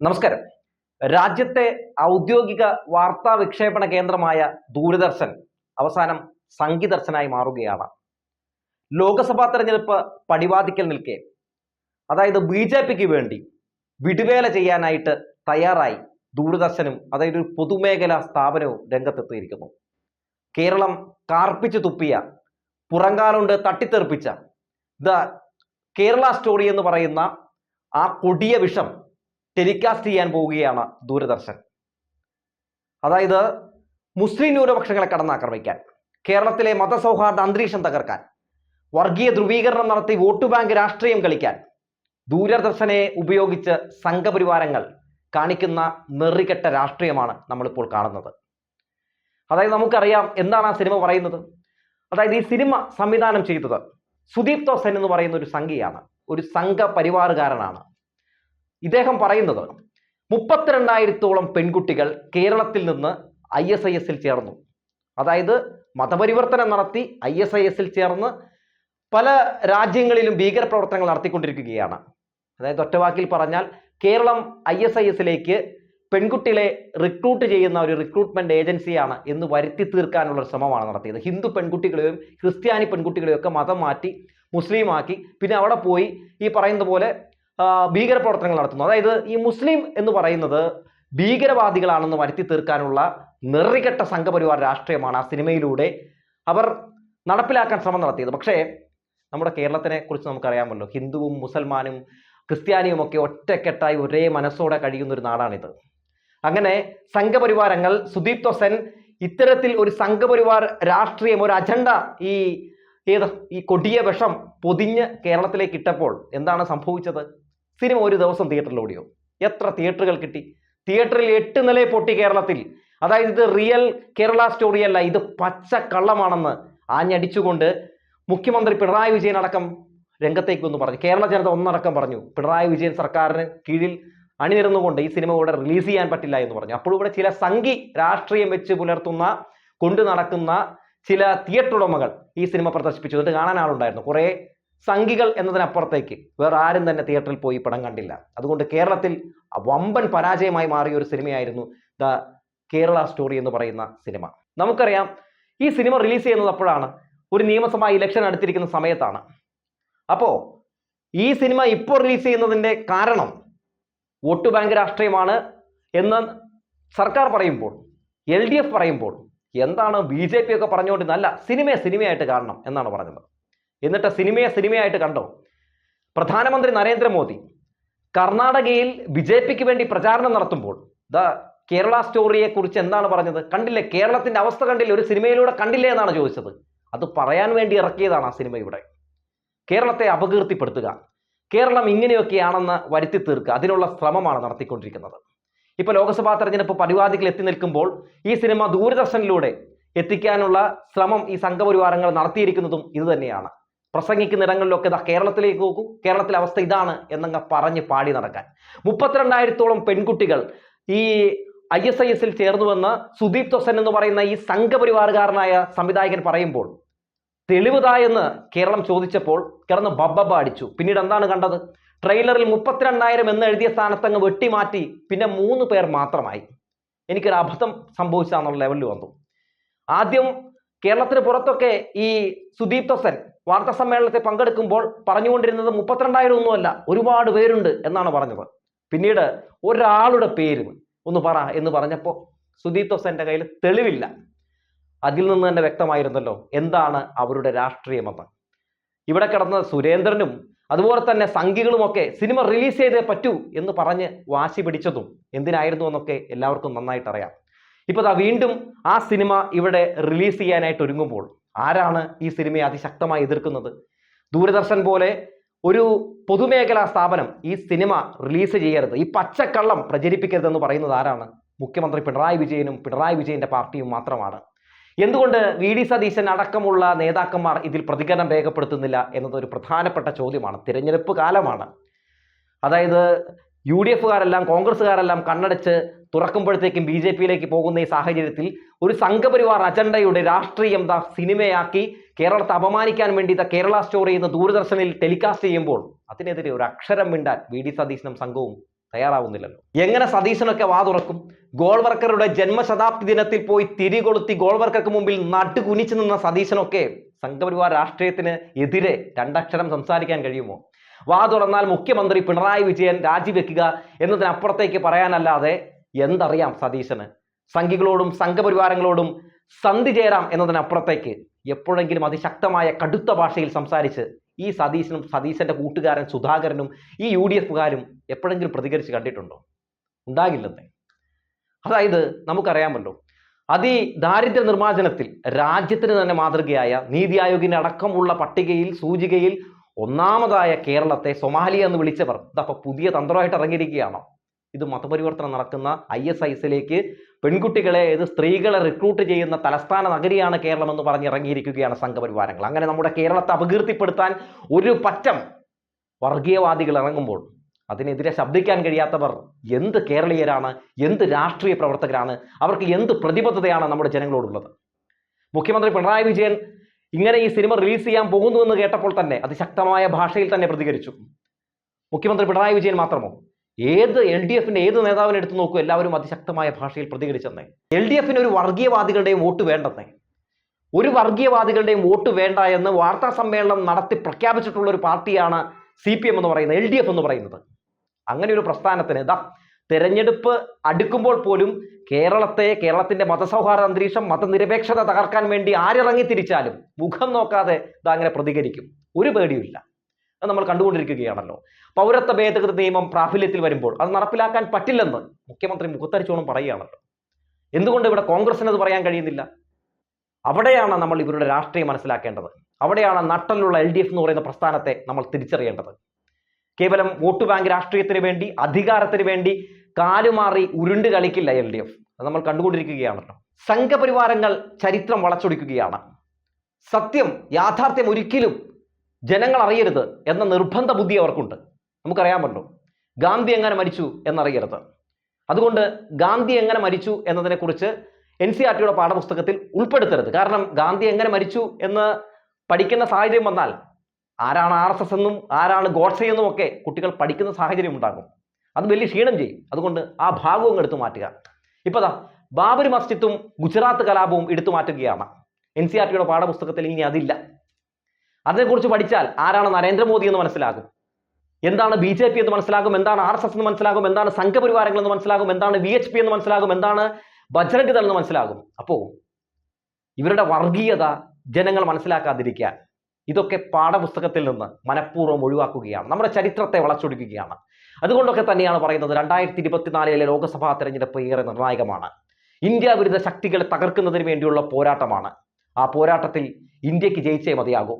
നമസ്കാരം. രാജ്യത്തെ ഔദ്യോഗിക വാർത്താ വിക്ഷേപണ കേന്ദ്രമായ ദൂരദർശൻ അവസാനം സംഗീതർശനായി മാറുകയാണ്. ലോക്സഭാ തെരഞ്ഞെടുപ്പ് പടിവാദിക്കൽ നിൽക്കെ. അതായത് ബി ജെ പിക്ക് വേണ്ടി വിടുവേല ചെയ്യാനായിട്ട് തയ്യാറായി ദൂരദർശനും അതായത് ഒരു പൊതുമേഖലാ സ്ഥാപനവും രംഗത്തെത്തിയിരിക്കുന്നു. കേരളം കാർപ്പിച്ചു തുപ്പിയ പുറങ്കാലുണ്ട് തട്ടിത്തെറിപ്പിച്ച ദ കേരള സ്റ്റോറി എന്ന് പറയുന്ന ആ കൊടിയ വിഷം ടെലികാസ്റ്റ് ചെയ്യാൻ പോവുകയാണ് ദൂരദർശൻ. അതായത് മുസ്ലിം ന്യൂനപക്ഷങ്ങളെ കടന്നാക്രമിക്കാൻ കേരളത്തിലെ മതസൗഹാർദ്ദ അന്തരീക്ഷം തകർക്കാൻ വർഗീയ ധ്രുവീകരണം നടത്തി വോട്ട് ബാങ്ക് രാഷ്ട്രീയം കളിക്കാൻ ദൂരദർശനെ ഉപയോഗിച്ച് സംഘപരിവാരങ്ങൾ കാണിക്കുന്ന നെറികെട്ട രാഷ്ട്രീയമാണ് നമ്മളിപ്പോൾ കാണുന്നത്. അതായത് നമുക്കറിയാം എന്താണ് ആ സിനിമ പറയുന്നത്? അതായത് ഈ സിനിമ സംവിധാനം ചെയ്തത് സുദീപ് തോസൻ എന്ന് പറയുന്ന ഒരു സംഘിയാണ് ഒരു സംഘ പരിവാറുകാരനാണ് ഇദ്ദേഹം പറയുന്നത് മുപ്പത്തിരണ്ടായിരത്തോളം പെൺകുട്ടികൾ കേരളത്തിൽ നിന്ന് ഐ എസ് ഐ എസിൽ ചേർന്നു. അതായത് മതപരിവർത്തനം നടത്തി ഐ എസ് ഐ എസിൽ ചേർന്ന് പല രാജ്യങ്ങളിലും ഭീകരപ്രവർത്തനങ്ങൾ നടത്തിക്കൊണ്ടിരിക്കുകയാണ്. അതായത് ഒറ്റവാക്കിൽ പറഞ്ഞാൽ കേരളം ഐ എസ് ഐ എസിലേക്ക് പെൺകുട്ടികളെ റിക്രൂട്ട് ചെയ്യുന്ന ഒരു റിക്രൂട്ട്മെന്റ് ഏജൻസിയാണ് എന്ന് വരുത്തി തീർക്കാനുള്ള ഒരു ശ്രമമാണ് നടത്തിയത്. ഹിന്ദു പെൺകുട്ടികളെയും ക്രിസ്ത്യാനി പെൺകുട്ടികളെയും ഒക്കെ മതം മാറ്റി മുസ്ലിമാക്കി പിന്നെ അവിടെ പോയി ഈ പറയുന്ന പോലെ ഭീകരപ്രവർത്തനങ്ങൾ നടത്തുന്നു. അതായത് ഈ മുസ്ലിം എന്ന് പറയുന്നത് ഭീകരവാദികളാണെന്ന് വരുത്തി തീർക്കാനുള്ള നിറികെട്ട സംഘപരിവാർ രാഷ്ട്രീയമാണ് ആ സിനിമയിലൂടെ അവർ നടപ്പിലാക്കാൻ ശ്രമം നടത്തിയത്. പക്ഷേ നമ്മുടെ കേരളത്തിനെ കുറിച്ച് നമുക്കറിയാമല്ലോ. ഹിന്ദുവും മുസൽമാനും ക്രിസ്ത്യാനിയും ഒക്കെ ഒറ്റക്കെട്ടായി ഒരേ മനസ്സോടെ കഴിയുന്ന ഒരു നാടാണിത്. അങ്ങനെ സംഘപരിവാരങ്ങൾ സുദീപ് തോസൻ ഇത്തരത്തിൽ ഒരു സംഘപരിവാർ രാഷ്ട്രീയം ഒരു അജണ്ട ഈ ഏത് ഈ കൊടിയ വിഷം പൊതിഞ്ഞ് കേരളത്തിലേക്ക് ഇട്ടപ്പോൾ എന്താണ് സംഭവിച്ചത്? സിനിമ ഒരു ദിവസം തിയേറ്ററിൽ ഓടിയോ? എത്ര തിയേറ്ററുകൾ കിട്ടി? തിയേറ്ററിൽ എട്ട് നില പൊട്ടി കേരളത്തിൽ. അതായത് ഇത് റിയൽ കേരള സ്റ്റോറിയല്ല ഇത് പച്ച കള്ളമാണെന്ന് ആഞ്ഞടിച്ചുകൊണ്ട് മുഖ്യമന്ത്രി പിണറായി വിജയൻ അടക്കം രംഗത്തേക്ക് വന്ന് പറഞ്ഞു. കേരള ജനത ഒന്നടക്കം പറഞ്ഞു പിണറായി വിജയൻ സർക്കാരിന് കീഴിൽ അണിനിരുന്നുകൊണ്ട് ഈ സിനിമ ഇവിടെ റിലീസ് ചെയ്യാൻ പറ്റില്ല എന്ന് പറഞ്ഞു. അപ്പോൾ ഇവിടെ ചില സംഘി രാഷ്ട്രീയം വെച്ച് പുലർത്തുന്ന കൊണ്ടു നടക്കുന്ന ചില തിയേറ്റർ ഉടമകൾ ഈ സിനിമ പ്രദർശിപ്പിച്ചു. എന്നിട്ട് കാണാൻ ആളുണ്ടായിരുന്നു. കുറേ സംഘികൾ എന്നതിനപ്പുറത്തേക്ക് വേറെ ആരും തന്നെ തിയേറ്ററിൽ പോയി പടം കണ്ടില്ല. അതുകൊണ്ട് കേരളത്തിൽ വമ്പൻ പരാജയമായി മാറിയ ഒരു സിനിമയായിരുന്നു ദ കേരള സ്റ്റോറി എന്ന് പറയുന്ന സിനിമ. നമുക്കറിയാം ഈ സിനിമ റിലീസ് ചെയ്യുന്നത് അപ്പോഴാണ് ഒരു നിയമസഭാ ഇലക്ഷൻ അടുത്തിരിക്കുന്ന സമയത്താണ്. അപ്പോൾ ഈ സിനിമ ഇപ്പോൾ റിലീസ് ചെയ്യുന്നതിന്റെ കാരണം വോട്ട് ബാങ്ക് രാഷ്ട്രീയമാണ് എന്ന് സർക്കാർ പറയുമ്പോൾ എൽ ഡി എഫ് പറയുമ്പോൾ എന്താണ് ബി ജെ പി ഒക്കെ പറഞ്ഞുകൊണ്ട് നല്ല സിനിമയെ സിനിമയായിട്ട് കാണണം എന്നാണ് പറഞ്ഞത് എന്നിട്ട് സിനിമയെ സിനിമയായിട്ട് കണ്ടോ? പ്രധാനമന്ത്രി നരേന്ദ്രമോദി കർണാടകയിൽ ബി ജെ പിക്ക് വേണ്ടി പ്രചാരണം നടത്തുമ്പോൾ ദ കേരള സ്റ്റോറിയെ കുറിച്ച് എന്താണ് പറഞ്ഞത്? കണ്ടില്ലേ? കേരളത്തിന്റെ അവസ്ഥ കണ്ടില്ലേ? ഒരു സിനിമയിലൂടെ കണ്ടില്ലേ എന്നാണ് ചോദിച്ചത്. അത് പറയാൻ വേണ്ടി ഇറക്കിയതാണ് ആ സിനിമ ഇവിടെ. കേരളത്തെ അപകീർത്തിപ്പെടുത്തുക കേരളം ഇങ്ങനെയൊക്കെയാണെന്ന് വരുത്തി തീർക്കുക അതിനുള്ള ശ്രമമാണ് നടത്തിക്കൊണ്ടിരിക്കുന്നത്. ഇപ്പൊ ലോക്സഭാ തെരഞ്ഞെടുപ്പ് പരിപാടികൾ എത്തി നിൽക്കുമ്പോൾ ഈ സിനിമ ദൂരദർശനിലൂടെ എത്തിക്കാനുള്ള ശ്രമം ഈ സംഘപരിവാരങ്ങൾ നടത്തിയിരിക്കുന്നതും ഇത് തന്നെയാണ് പ്രസംഗിക്കുന്ന ഇടങ്ങളിലൊക്കെ ഇതാ കേരളത്തിലേക്ക് നോക്കൂ. കേരളത്തിലെ അവസ്ഥ ഇതാണ് എന്നങ്ങ് പറഞ്ഞ് പാടി നടക്കാൻ. മുപ്പത്തിരണ്ടായിരത്തോളം പെൺകുട്ടികൾ ഈ ഐ എസ് ഐ എസിൽ ചേർന്നുവെന്ന് സുദീപ് തൊസൻ എന്ന് പറയുന്ന ഈ സംഘപരിവാറുകാരനായ സംവിധായകൻ പറയുമ്പോൾ തെളിവുതാ എന്ന് കേരളം ചോദിച്ചപ്പോൾ കിടന്ന് ബബ്ബബ അടിച്ചു. പിന്നീട് എന്താണ് കണ്ടത്? ട്രെയിലറിൽ മുപ്പത്തിരണ്ടായിരം എന്ന് എഴുതിയ സ്ഥാനത്തങ്ങ് വെട്ടിമാറ്റി പിന്നെ മൂന്ന് പേർ മാത്രമായി. എനിക്കൊരു അബദ്ധം സംഭവിച്ചാന്നുള്ള ലെവലിൽ വന്നു. ആദ്യം കേരളത്തിന് പുറത്തൊക്കെ ഈ സുദീപ് തൊസൻ വാർത്താ സമ്മേളനത്തിൽ പങ്കെടുക്കുമ്പോൾ പറഞ്ഞുകൊണ്ടിരുന്നത് മുപ്പത്തിരണ്ടായിരം ഒന്നുമല്ല ഒരുപാട് പേരുണ്ട് എന്നാണ് പറഞ്ഞത്. പിന്നീട് ഒരാളുടെ പേര് ഒന്ന് പറ എന്ന് പറഞ്ഞപ്പോൾ സുദീപ് തൊസന്റെ കയ്യിൽ തെളിവില്ല. അതിൽ നിന്ന് തന്നെ വ്യക്തമായിരുന്നല്ലോ എന്താണ് അവരുടെ രാഷ്ട്രീയമെന്ന് ഇവിടെ കിടന്ന സുരേന്ദ്രനും അതുപോലെ തന്നെ സംഘികളുമൊക്കെ സിനിമ റിലീസ് ചെയ്തേ പറ്റൂ എന്ന് പറഞ്ഞ് വാശി പിടിച്ചതും എന്തിനായിരുന്നു എന്നൊക്കെ എല്ലാവർക്കും നന്നായിട്ട് അറിയാം ഇപ്പോൾ വീണ്ടും ആ സിനിമ ഇവിടെ റിലീസ് ചെയ്യാനായിട്ട് ഒരുങ്ങുമ്പോൾ ആരാണ് ഈ സിനിമയെ അതിശക്തമായി എതിർക്കുന്നത്? ദൂരദർശൻ പോലെ ഒരു പൊതുമേഖലാ സ്ഥാപനം ഈ സിനിമ റിലീസ് ചെയ്യരുത്. ഈ പച്ചക്കള്ളം പ്രചരിപ്പിക്കരുതെന്ന് പറയുന്നത് ആരാണ്? മുഖ്യമന്ത്രി പിണറായി വിജയനും പിണറായി വിജയന്റെ പാർട്ടിയും മാത്രമാണ്. എന്തുകൊണ്ട് വി ഡി സതീശൻ അടക്കമുള്ള നേതാക്കന്മാർ ഇതിൽ പ്രതികരണം രേഖപ്പെടുത്തുന്നില്ല എന്നത് ഒരു പ്രധാനപ്പെട്ട ചോദ്യമാണ്. തിരഞ്ഞെടുപ്പ് കാലമാണ്. അതായത് യു ഡി എഫുകാരെല്ലാം കോൺഗ്രസ്സുകാരെല്ലാം കണ്ണടച്ച് തുറക്കുമ്പോഴത്തേക്കും ബി ജെ പിയിലേക്ക് പോകുന്ന ഈ സാഹചര്യത്തിൽ ഒരു സംഘപരിവാർ അജണ്ടയുടെ രാഷ്ട്രീയം ദ സിനിമയാക്കി കേരളത്തെ അപമാനിക്കാൻ വേണ്ടി ദ കേരള സ്റ്റോറി എന്ന ദൂരദർശനിൽ ടെലികാസ്റ്റ് ചെയ്യുമ്പോൾ അതിനെതിരെ ഒരു അക്ഷരം മിണ്ടാൻ വി ഡി സതീശനും സംഘവും തയ്യാറാവുന്നില്ലല്ലോ. എങ്ങനെ സതീശനൊക്കെ വാ തുറക്കും? ഗോൾവർക്കറുടെ ജന്മശതാബ്ദി ദിനത്തിൽ പോയി തിരികൊളുത്തി ഗോൾവർക്കർക്ക് മുമ്പിൽ നട്ടുകുനിച്ചു നിന്ന സതീശനൊക്കെ സംഘപരിവാർ രാഷ്ട്രീയത്തിന് എതിരെ രണ്ടക്ഷരം സംസാരിക്കാൻ കഴിയുമോ? വാ തുറന്നാൽ മുഖ്യമന്ത്രി പിണറായി വിജയൻ രാജിവെക്കുക എന്നതിനപ്പുറത്തേക്ക് പറയാനല്ലാതെ എന്തറിയാം സതീശന്? സംഘികളോടും സംഘപരിവാരങ്ങളോടും സന്ധി ചേരാം എന്നതിനപ്പുറത്തേക്ക് എപ്പോഴെങ്കിലും അതിശക്തമായ കടുത്ത ഭാഷയിൽ സംസാരിച്ച് ഈ സതീശനും സതീശന്റെ കൂട്ടുകാരൻ സുധാകരനും ഈ യു ഡി എഫുകാരും എപ്പോഴെങ്കിലും പ്രതികരിച്ച് കണ്ടിട്ടുണ്ടോ? ഉണ്ടാകില്ലെന്നേ. അതായത് നമുക്കറിയാമല്ലോ അതി ദാരിദ്ര്യ നിർമ്മാർജനത്തിൽ രാജ്യത്തിന് തന്നെ മാതൃകയായ നീതി ആയോഗിന്റെ അടക്കമുള്ള പട്ടികയിൽ സൂചികയിൽ ഒന്നാമതായ കേരളത്തെ സൊമാലിയ എന്ന് വിളിച്ചവർ ഇതപ്പോൾ പുതിയ തന്ത്രമായിട്ട് ഇറങ്ങിയിരിക്കുകയാണോ? ഇത് മതപരിവർത്തനം നടക്കുന്ന ഐ എസ് ഐ എസിലേക്ക് പെൺകുട്ടികളെ ഇത് സ്ത്രീകളെ റിക്രൂട്ട് ചെയ്യുന്ന തലസ്ഥാന നഗരിയാണ് കേരളം എന്ന് പറഞ്ഞ് ഇറങ്ങിയിരിക്കുകയാണ് സംഘപരിവാരങ്ങൾ. അങ്ങനെ നമ്മുടെ കേരളത്തെ അപകീർത്തിപ്പെടുത്താൻ ഒരു പറ്റം വർഗീയവാദികൾ ഇറങ്ങുമ്പോൾ അതിനെതിരെ ശബ്ദിക്കാൻ കഴിയാത്തവർ എന്ത് കേരളീയരാണ് എന്ത് രാഷ്ട്രീയ പ്രവർത്തകരാണ് അവർക്ക് എന്ത് പ്രതിബദ്ധതയാണ് നമ്മുടെ ജനങ്ങളോടുള്ളത്? മുഖ്യമന്ത്രി പിണറായി വിജയൻ ഇങ്ങനെ ഈ സിനിമ റിലീസ് ചെയ്യാൻ പോകുന്നു എന്ന് കേട്ടപ്പോൾ തന്നെ അതിശക്തമായ ഭാഷയിൽ തന്നെ പ്രതികരിച്ചു. മുഖ്യമന്ത്രി പിണറായി വിജയൻ മാത്രമോ? ഏത് എൽ ഡി എഫിന്റെ ഏത് നേതാവിനെ എടുത്തു നോക്കൂ എല്ലാവരും അതിശക്തമായ ഭാഷയിൽ പ്രതികരിച്ചെന്നേ. എൽ ഡി എഫിന് ഒരു വർഗീയവാദികളുടെയും വോട്ട് വേണ്ടെന്നേ. ഒരു വർഗീയവാദികളുടെയും വോട്ട് വേണ്ട എന്ന് വാർത്താ സമ്മേളനം നടത്തി പ്രഖ്യാപിച്ചിട്ടുള്ള ഒരു പാർട്ടിയാണ് സി പി എം എന്ന് പറയുന്നത് എൽ ഡി എഫ് എന്ന് പറയുന്നത്. അങ്ങനെ ഒരു പ്രസ്ഥാനത്തിന് ഇതാ തെരഞ്ഞെടുപ്പ് അടുക്കുമ്പോൾ പോലും കേരളത്തെ കേരളത്തിന്റെ മതസൗഹാർദ്ദ അന്തരീക്ഷം മതനിരപേക്ഷത തകർക്കാൻ വേണ്ടി ആരിറങ്ങി തിരിച്ചാലും മുഖം നോക്കാതെ ഇത് അങ്ങനെ പ്രതികരിക്കും. ഒരു പേടിയുമില്ല. അത് നമ്മൾ കണ്ടുകൊണ്ടിരിക്കുകയാണല്ലോ. പൗരത്വ ഭേദഗതി നിയമം പ്രാബല്യത്തിൽ വരുമ്പോൾ അത് നടപ്പിലാക്കാൻ പറ്റില്ലെന്ന് മുഖ്യമന്ത്രി മുഖത്തരിച്ചോണം പറയുകയാണല്ലോ. എന്തുകൊണ്ട് ഇവിടെ കോൺഗ്രസിന് അത് പറയാൻ കഴിയുന്നില്ല? അവിടെയാണ് നമ്മൾ ഇവരുടെ രാഷ്ട്രീയം മനസ്സിലാക്കേണ്ടത്. അവിടെയാണ് നട്ടലുള്ള എൽ ഡി എഫ് എന്ന് പറയുന്ന പ്രസ്ഥാനത്തെ നമ്മൾ തിരിച്ചറിയേണ്ടത്. കേവലം വോട്ട് ബാങ്ക് രാഷ്ട്രീയത്തിന് വേണ്ടി അധികാരത്തിന് വേണ്ടി കാലുമാറി ഉരുണ്ട് കളിക്കില്ല എൽ ഡി എഫ്. അത് നമ്മൾ കണ്ടുകൊണ്ടിരിക്കുകയാണല്ലോ. സംഘപരിവാരങ്ങൾ ചരിത്രം വളച്ചൊടിക്കുകയാണ്. സത്യം യാഥാർത്ഥ്യം ഒരിക്കലും ജനങ്ങൾ അറിയരുത് എന്ന നിർബന്ധ ബുദ്ധി അവർക്കുണ്ട്. നമുക്കറിയാമല്ലോ ഗാന്ധി എങ്ങനെ മരിച്ചു എന്നറിയരുത്. അതുകൊണ്ട് ഗാന്ധി എങ്ങനെ മരിച്ചു എന്നതിനെക്കുറിച്ച് എൻ സി ആർ ടിയുടെ പാഠപുസ്തകത്തിൽ ഉൾപ്പെടുത്തരുത്. കാരണം ഗാന്ധി എങ്ങനെ മരിച്ചു എന്ന് പഠിക്കുന്ന സാഹചര്യം വന്നാൽ ആരാണ് ആർ എസ് എസ് എന്നും ആരാണ് ഗോഡ്സെ എന്നും ഒക്കെ കുട്ടികൾ പഠിക്കുന്ന സാഹചര്യം ഉണ്ടാകും. അത് വലിയ ക്ഷീണം ചെയ്യും. അതുകൊണ്ട് ആ ഭാഗവും എടുത്തു മാറ്റുക. ഇപ്പോൾ ബാബരി മസ്ജിദും ഗുജറാത്ത് കലാപവും എടുത്തു മാറ്റുകയാണ്. എൻ സി ആർ ടിയുടെ പാഠപുസ്തകത്തിൽ ഇനി അതില്ല. അതിനെക്കുറിച്ച് പഠിച്ചാൽ ആരാണ് നരേന്ദ്രമോദി എന്ന് മനസ്സിലാകും. എന്താണ് ബി ജെ പി എന്ന് മനസ്സിലാകും എന്താണ് ആർ എസ് എസ് എന്ന് മനസ്സിലാകും എന്താണ് സംഘപരിവാരങ്ങൾ എന്ന് മനസ്സിലാകും എന്താണ് വി എച്ച് പി എന്ന് മനസ്സിലാകും എന്താണ് ബജ്രംഗ് ദൾ എന്ന് മനസ്സിലാകും. അപ്പോൾ ഇവരുടെ വർഗീയത ജനങ്ങൾ മനസ്സിലാക്കാതിരിക്കാൻ ഇതൊക്കെ പാഠപുസ്തകത്തിൽ നിന്ന് മനഃപൂർവം ഒഴിവാക്കുകയാണ്. നമ്മുടെ ചരിത്രത്തെ വളച്ചൊടിക്കുകയാണ്. അതുകൊണ്ടൊക്കെ തന്നെയാണ് പറയുന്നത് രണ്ടായിരത്തി ഇരുപത്തിനാലിലെ ലോക്സഭാ തെരഞ്ഞെടുപ്പ് ഏറെ നിർണായകമാണ്. ഇന്ത്യ വിരുദ്ധ ശക്തികളെ തകർക്കുന്നതിന് വേണ്ടിയുള്ള പോരാട്ടമാണ്. ആ പോരാട്ടത്തിൽ ഇന്ത്യയ്ക്ക് ജയിച്ചേ മതിയാകൂ.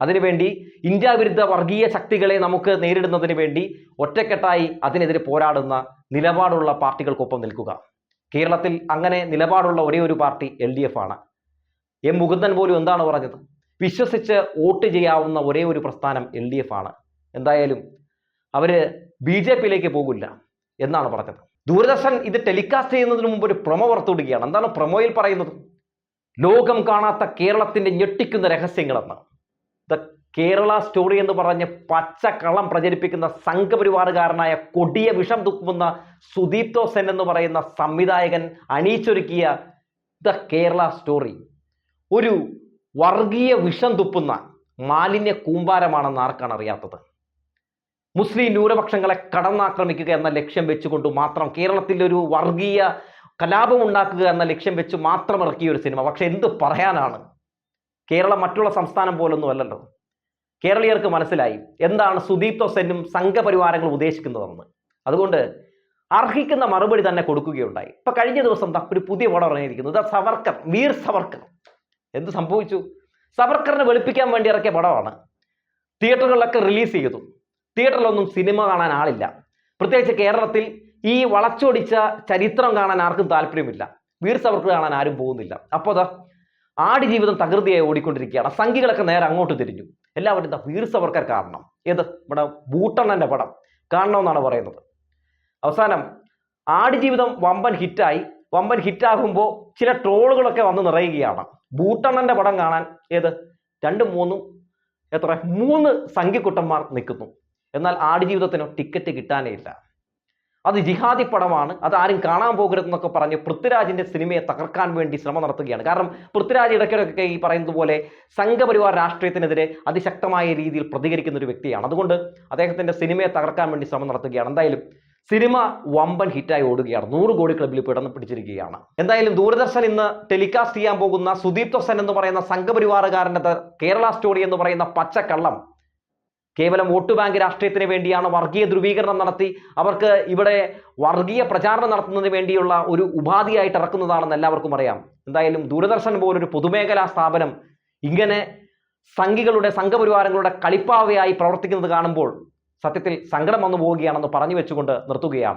അതിനുവേണ്ടി ഇന്ത്യ വിരുദ്ധ വർഗീയ ശക്തികളെ നമുക്ക് നേരിടുന്നതിന് വേണ്ടി ഒറ്റക്കെട്ടായി അതിനെതിരെ പോരാടുന്ന നിലപാടുള്ള പാർട്ടികൾക്കൊപ്പം നിൽക്കുക. കേരളത്തിൽ അങ്ങനെ നിലപാടുള്ള ഒരേ ഒരു പാർട്ടി എൽ ഡി എഫ് ആണ്. എം മുകുന്ദൻ പോലും എന്താണ് പറഞ്ഞത്? വിശ്വസിച്ച് വോട്ട് ചെയ്യാവുന്ന ഒരേ ഒരു പ്രസ്ഥാനം എൽ ഡി എഫ് ആണ്. എന്തായാലും അവർ ബി ജെ പിയിലേക്ക് പോകില്ല എന്നാണ് പറഞ്ഞത്. ദൂരദർശൻ ഇത് ടെലികാസ്റ്റ് ചെയ്യുന്നതിന് മുമ്പ് ഒരു പ്രൊമോ പുറത്തുവിടുകയാണ്. എന്താണ് പ്രൊമോയിൽ പറയുന്നത്? ലോകം കാണാത്ത കേരളത്തിന്റെ ഞെട്ടിക്കുന്ന രഹസ്യങ്ങളെന്ന്. ദ കേരള സ്റ്റോറി എന്ന് പറഞ്ഞ് പച്ചക്കള്ളം പ്രചരിപ്പിക്കുന്ന സംഘപരിവാറുകാരനായ കൊടിയ വിഷം തുപ്പുന്ന സുദീപ്തോ സെൻ എന്ന് പറയുന്ന സംവിധായകൻ അണിയിച്ചൊരുക്കിയ ദ കേരള സ്റ്റോറി ഒരു വർഗീയ വിഷം തുപ്പുന്ന മാലിന്യ കൂമ്പാരമാണെന്ന് ആർക്കാണ് അറിയാത്തത്? മുസ്ലിം ന്യൂനപക്ഷങ്ങളെ കടന്നാക്രമിക്കുക എന്ന ലക്ഷ്യം വെച്ചുകൊണ്ട് മാത്രം കേരളത്തിൽ ഒരു വർഗീയ കലാപം ഉണ്ടാക്കുക എന്ന ലക്ഷ്യം വെച്ച് മാത്രം ഇറക്കിയ ഒരു സിനിമ. പക്ഷെ എന്ത് പറയാനാണ്? കേരളം മറ്റുള്ള സംസ്ഥാനം പോലൊന്നും അല്ലല്ലോ. കേരളീയർക്ക് മനസ്സിലായി എന്താണ് സുദീപ്തോ സെന്നും സംഘപരിവാരങ്ങൾ ഉദ്ദേശിക്കുന്നതെന്ന്. അതുകൊണ്ട് അർഹിക്കുന്ന മറുപടി തന്നെ കൊടുക്കുകയുണ്ടായി. ഇപ്പൊ കഴിഞ്ഞ ദിവസം ഒരു പുതിയ പടം ഇറങ്ങിയിരിക്കുന്നു. സവർക്കർ വീർ സവർക്കർ. എന്ത് സംഭവിച്ചു? സവർക്കറിനെ വെളുപ്പിക്കാൻ വേണ്ടി ഇറക്കിയ പടമാണ്. തിയേറ്ററുകളിലൊക്കെ റിലീസ് ചെയ്തു. തിയേറ്ററിലൊന്നും സിനിമ കാണാൻ ആളില്ല. പ്രത്യേകിച്ച് കേരളത്തിൽ ഈ വളച്ചൊടിച്ച ചരിത്രം കാണാൻ ആർക്കും താല്പര്യമില്ല. വീർ സവർക്ക് കാണാൻ ആരും പോകുന്നില്ല. അപ്പോൾ അതാ ആടുജീവിതം തകൃതിയായി ഓടിക്കൊണ്ടിരിക്കുകയാണ്. സംഖികളൊക്കെ നേരെ അങ്ങോട്ട് തിരിഞ്ഞു. എല്ലാവരും എന്താ വീർ സവർക്കർ കാണണം ഏത്? നമ്മുടെ ബൂട്ടണ്ണന്റെ പടം. കാണണമെന്നാണ് പറയുന്നത്. അവസാനം ആടുജീവിതം വമ്പൻ ഹിറ്റായി. വമ്പൻ ഹിറ്റാകുമ്പോൾ ചില ട്രോളുകളൊക്കെ വന്ന് നിറയുകയാണ്. ബൂട്ടണ്ണന്റെ പടം കാണാൻ ഏത്? രണ്ടും മൂന്നും എത്ര? മൂന്ന് സംഖ്യക്കുട്ടന്മാർ നിൽക്കുന്നു. എന്നാൽ ആടുജീവിതത്തിനോ ടിക്കറ്റ് കിട്ടാനേ ഇല്ല. അത് ജിഹാദി പടമാണ്. അത് ആരും കാണാൻ പോകരുതെന്നൊക്കെ പറഞ്ഞ് പൃഥ്വിരാജിന്റെ സിനിമയെ തകർക്കാൻ വേണ്ടി ശ്രമം നടത്തുകയാണ്. കാരണം പൃഥ്വിരാജ് ഇടയ്ക്കിടയ്ക്കൊക്കെ ഈ പറയുന്നത് പോലെ സംഘപരിവാർ രാഷ്ട്രീയത്തിനെതിരെ അതിശക്തമായ രീതിയിൽ പ്രതികരിക്കുന്ന ഒരു വ്യക്തിയാണ്. അതുകൊണ്ട് അദ്ദേഹത്തിന്റെ സിനിമയെ തകർക്കാൻ വേണ്ടി ശ്രമം നടത്തുകയാണ്. എന്തായാലും സിനിമ വമ്പൻ ഹിറ്റായി ഓടുകയാണ്. നൂറ് കോടി ക്ലബിൽ ഇപ്പോൾ ഇടന്ന് പിടിച്ചിരിക്കുകയാണ്. എന്തായാലും ദൂരദർശൻ ഇന്ന് ടെലികാസ്റ്റ് ചെയ്യാൻ പോകുന്ന സുദീപ് തൊസൻ എന്ന് പറയുന്ന സംഘപരിവാറുകാരന്റെ കേരള സ്റ്റോറി എന്ന് പറയുന്ന പച്ചക്കള്ളം കേവലം വോട്ട് ബാങ്ക് രാഷ്ട്രീയത്തിന് വേണ്ടിയാണ് വർഗീയ ധ്രുവീകരണം നടത്തി അവർക്ക് ഇവിടെ വർഗീയ പ്രചാരണം നടത്തുന്നതിന് വേണ്ടിയുള്ള ഒരു ഉപാധിയായിട്ട് ഇറക്കുന്നതാണെന്ന് എല്ലാവർക്കും അറിയാം. എന്തായാലും ദൂരദർശൻ പോലൊരു പൊതുമേഖലാ സ്ഥാപനം ഇങ്ങനെ സംഘികളുടെ സംഘപരിവാരങ്ങളുടെ കളിപ്പാവയായി പ്രവർത്തിക്കുന്നത് കാണുമ്പോൾ സത്യത്തിൽ സങ്കടം വന്നു പോവുകയാണെന്ന് പറഞ്ഞു വെച്ചുകൊണ്ട് നിർത്തുകയാണ്.